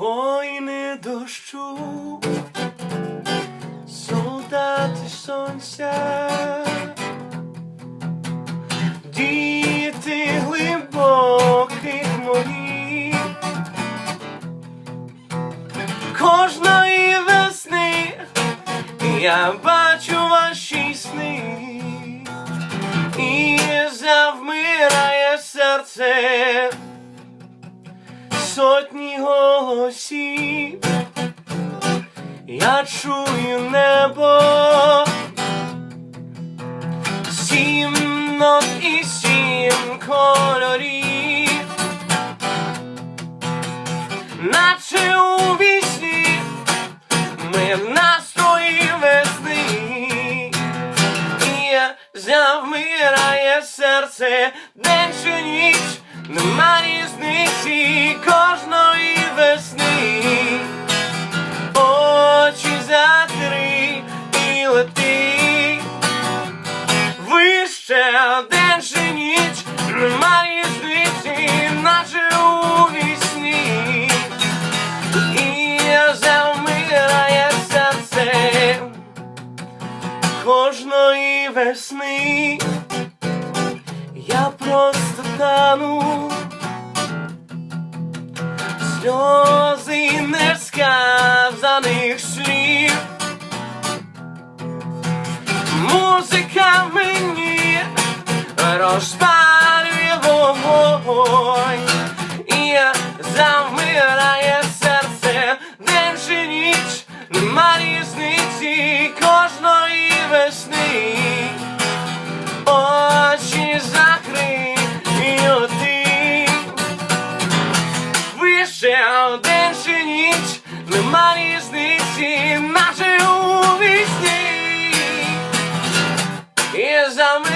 Воїни дощу, солдати сонця, діти глибоких морів, кожної весни я бачу сотні голосів, я чую небо, сім нот і сім кольорів, наче у вісні ми в настрої весни, і завмирає серце день чи ніч, нема вище день чи ніч, нема різниці, наче у вісні. І завмирає серце кожної весни. Я просто тану, сльози розпалює вогонь, і завмирає серце. День чи ніч, кожної весни. Очі закрий і лети Вище день чи ніч, нема різниці, наче у вісні. І за